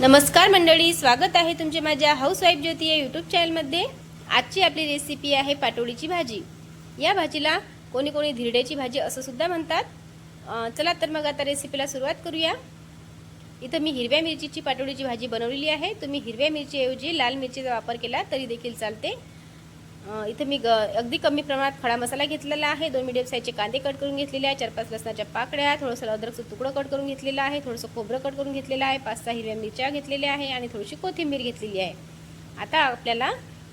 नमस्कार मंडळी स्वागत आहे तुमचे माझ्या हाऊस वाईफ ज्योती या यूट्यूब चॅनलमध्ये आजची आपली रेसिपी आहे पाटोळीची भाजी. या भाजीला कोणी कोणी धिरड्याची भाजी असं सुद्धा म्हणतात. चला तर मग आता रेसिपीला सुरुवात करूया. इथं मी हिरव्या मिरचीची पाटोळीची भाजी बनवलेली आहे. तुम्ही हिरव्या मिरचीऐवजी लाल मिरचीचा वापर केला तरी देखील चालते. इथं मी ग अगदी कमी प्रमाणात खडा मसाला घेतलेला आहे. दोन मीडियम साईजचे कांदे कट करून घेतलेले आहे. चार पाच लसणाच्या पाकड्या थोडंसं अद्रकचं तुकडं कट करून घेतलेलं आहे. थोडंसं खोबरं कट करून घेतलेलं आहे. पाच सहा हिरव्या मिरच्या घेतलेल्या आहे आणि थोडीशी कोथिंबीर घेतलेली आहे. आता आपल्याला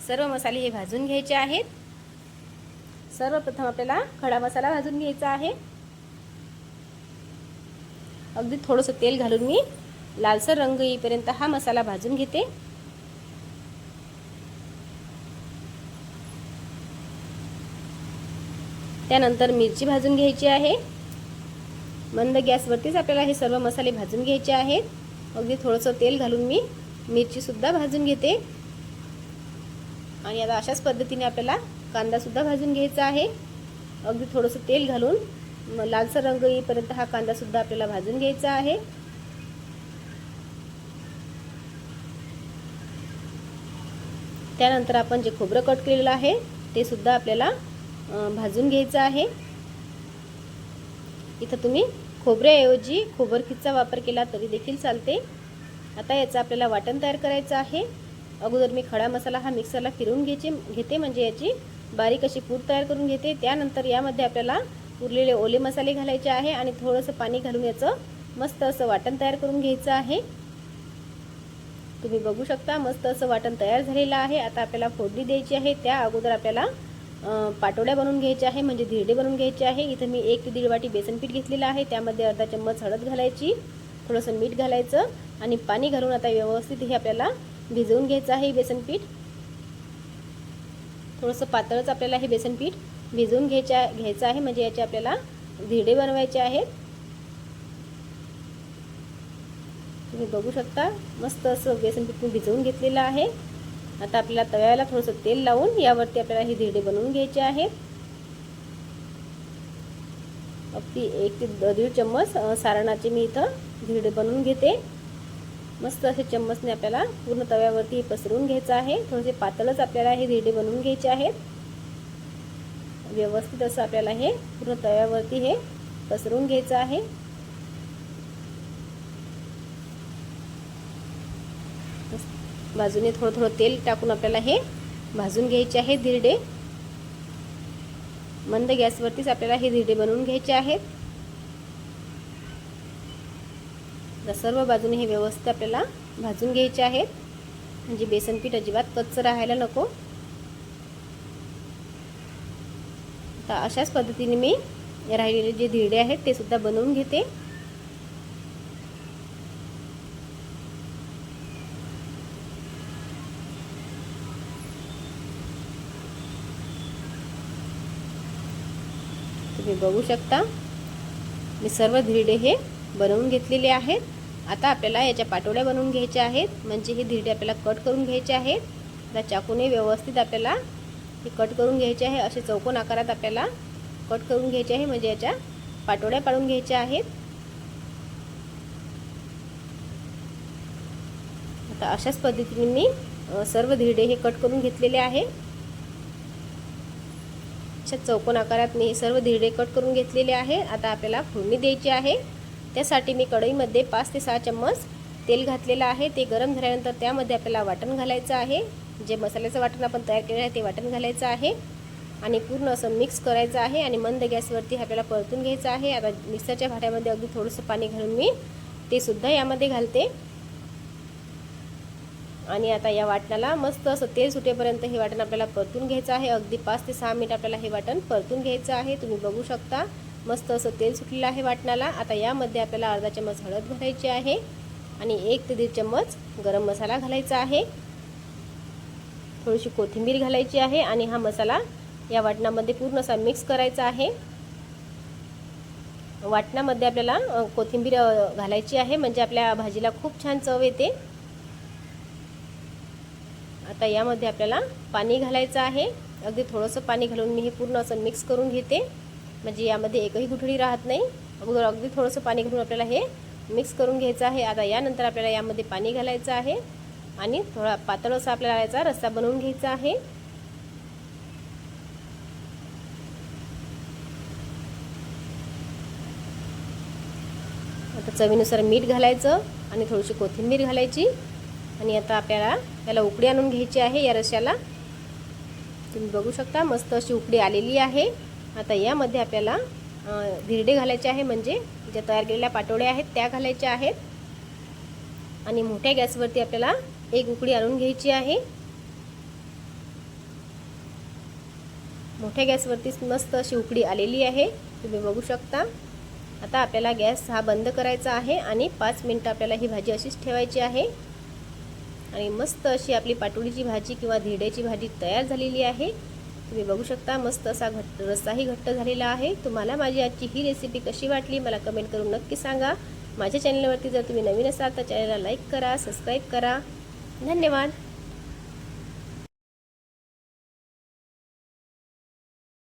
सर्व मसाले हे भाजून घ्यायचे आहेत. सर्वप्रथम आपल्याला खडा मसाला भाजून घ्यायचा आहे. अगदी थोडंसं तेल घालून मी लालसर रंग येईपर्यंत हा मसाला भाजून घेते. त्यानंतर मिरची भाजून घ्यायची आहे. मंद गॅसवरतीच आपल्याला हे सर्व मसाले भाजून घ्यायचे आहेत. अगदी थोडंसं तेल घालून मी मिरचीसुद्धा भाजून घेते. आणि आता अशाच पद्धतीने आपल्याला कांदासुद्धा भाजून घ्यायचा आहे. अगदी थोडंसं तेल घालून लालसर रंग येईपर्यंत हा कांदासुद्धा आपल्याला भाजून घ्यायचा आहे. त्यानंतर आपण जे खोबरं कट केलेलं आहे ते सुद्धा आपल्याला भाजून घ्यायचं आहे. इथं तुम्ही खोबऱ्याऐवजी खोबरखीचा वापर केला तरी देखील चालते. आता याचं आपल्याला वाटण तयार करायचं आहे. अगोदर मी खडा मसाला हा मिक्सरला फिरवून घ्यायचे घेते म्हणजे याची बारीक अशी पूड तयार करून घेते. त्यानंतर यामध्ये आपल्याला उरलेले ओले मसाले घालायचे आहे आणि थोडंसं पाणी घालून याचं मस्त असं वाटण तयार करून घ्यायचं आहे. तुम्ही बघू शकता मस्त असं वाटण तयार झालेलं आहे. आता आपल्याला फोडणी द्यायची आहे. त्या अगोदर आपल्याला पाटोड्या बनवून घ्यायच्या आहे म्हणजे धिरडे बनवून घ्यायचे आहे. इथं मी एक ते दीड वाटी बेसन पीठ घेतलेलं आहे. त्यामध्ये अर्धा चम्मच हळद घालायची थोडंसं मीठ घालायचं आणि पाणी घालून आता व्यवस्थित हे आपल्याला भिजवून घ्यायचं आहे बेसन पीठ. थोडंसं पातळच आपल्याला हे बेसन पीठ भिजवून घ्यायच्या घ्यायचं आहे म्हणजे याचे आपल्याला धिरडे बनवायचे आहेत. तुम्ही बघू शकता मस्त असं बेसन पीठ मी भिजवून घेतलेलं आहे. आता आपल्याला तव्याला थोडंसं तेल लावून यावरती आपल्याला हे धिरडे बनवून घ्यायचे आहेत. अगदी एक ते दीड चम्मच सारणाचे मी इथं धिरडे बनवून घेते. मस्त असे चम्मचने आपल्याला पूर्ण तव्यावरती हे पसरवून घ्यायचं आहे. थोडेसे पातळच आपल्याला हे धिरडे बनवून घ्यायचे आहेत. व्यवस्थित असं आपल्याला हे पूर्ण तव्यावरती हे पसरवून घ्यायचं आहे. बाजूने थोडं थोडं तेल टाकून आपल्याला हे भाजून घ्यायचे आहे धिरडे. मंद गॅसवरतीच आपल्याला हे धिरडे बनवून घ्यायचे आहेत. तर सर्व बाजूने हे व्यवस्थित आपल्याला भाजून घ्यायचे आहेत. म्हणजे बेसन पीठ अजिबात कच्च राहायला नको. आता अशाच पद्धतीने मी राहिलेले जे धिरडे आहेत ते सुद्धा बनवून घेते. तुम्ही बघू शकता. मी सर्व धिरडे हे बनवून घेतलेले आहेत. आता आपल्याला याच्या पाटोळ्या बनवून घ्यायच्या आहेत. म्हणजे हे धिरडे आपल्याला कट करून घ्यायचे आहेत. आता चाकूने व्यवस्थित आपल्याला हे कट करून घ्यायचे आहे. असे चौकोन आकारात आपल्याला कट करून घ्यायचे आहे. म्हणजे याच्या पाटोळ्या पाडून घ्यायच्या आहेत. आता अशाच पद्धतीने मी सर्व धिरडे हे कट करून घेतलेले आहे. अशा चौकोन आकारात मी हे सर्व धिरडे कट करून घेतलेले आहे. आता आपल्याला फोडणी द्यायची आहे. त्यासाठी मी कढईमध्ये पाच ते सहा चम्मच तेल घातलेलं आहे. ते गरम झाल्यानंतर त्यामध्ये आपल्याला वाटण घालायचं आहे. जे मसाल्याचं वाटण आपण तयार केलेलं आहे ते वाटण घालायचं आहे. आणि पूर्ण असं मिक्स करायचं आहे आणि मंद गॅसवरती आपल्याला परतून घ्यायचं आहे. आता मिक्सरच्या भाट्यामध्ये अगदी थोडंसं पाणी घालून मी ते सुद्धा यामध्ये घालते. आणि आता या वाटणाला मस्त असं तेल सुटेपर्यंत हे वाटण आपल्याला परतून घ्यायचं आहे. अगदी पाच ते सहा मिनिट आपल्याला हे वाटण परतून घ्यायचं आहे. तुम्ही बघू शकता मस्त असं तेल सुटलेलं आहे वाटणाला. आता यामध्ये आपल्याला अर्धा चम्मच हळद घालायची आहे आणि एक ते दीड चम्मच गरम मसाला घालायचा आहे. थोडीशी कोथिंबीर घालायची आहे आणि हा मसाला या वाटणामध्ये पूर्ण असा मिक्स करायचा आहे. वाटणामध्ये आपल्याला कोथिंबीर घालायची आहे. म्हणजे आपल्या भाजीला खूप छान चव येते. आता यामध्ये आपल्याला पाणी घालायचं आहे. अगदी थोडंसं पाणी घालून मी हे पूर्ण असं मिक्स करून घेते. म्हणजे यामध्ये एकही गुठळी राहत नाही. अगोदर अगदी थोडंसं पाणी घालून आपल्याला हे मिक्स करून घ्यायचं आहे. आता यानंतर आपल्याला यामध्ये पाणी घालायचं आहे. आणि थोडा पातळ असा आपल्याला याचा रस्सा बनवून घ्यायचा आहे. आता चवीनुसार मीठ घालायचं आणि थोडीशी कोथिंबीर घालायची. आणि आता आपल्याला याला उकडी आणून घ्यायची आहे. या रश्याला तुम्ही बघू शकता मस्त अशी उकडी आलेली आहे. आता यामध्ये आपल्याला धिरडे घालायचे आहे म्हणजे ज्या तयार केलेल्या पाटोळ्या आहेत त्या घालायच्या आहेत. आणि मोठ्या गॅसवरती आपल्याला एक उकडी आणून घ्यायची आहे. मोठ्या गॅसवरती मस्त अशी उकडी आलेली आहे. तुम्ही बघू शकता. आता आपल्याला गॅस हा बंद करायचा आहे आणि पाच मिनटं आपल्याला ही भाजी अशीच ठेवायची आहे. आणि मस्त अशी आपली पाटोळीची भाजी किंवा धिड्याची भाजी तयार झालेली आहे. तुम्ही बघू शकता मस्त असा घट्ट रस्साही घट्ट झालेला आहे. तुम्हाला माझी आजची ही रेसिपी कशी वाटली मला कमेंट करून नक्की सांगा. माझ्या चॅनलवरती जर तुम्ही नवीन असाल तर चॅनलला लाईक करा सबस्क्राईब करा. धन्यवाद.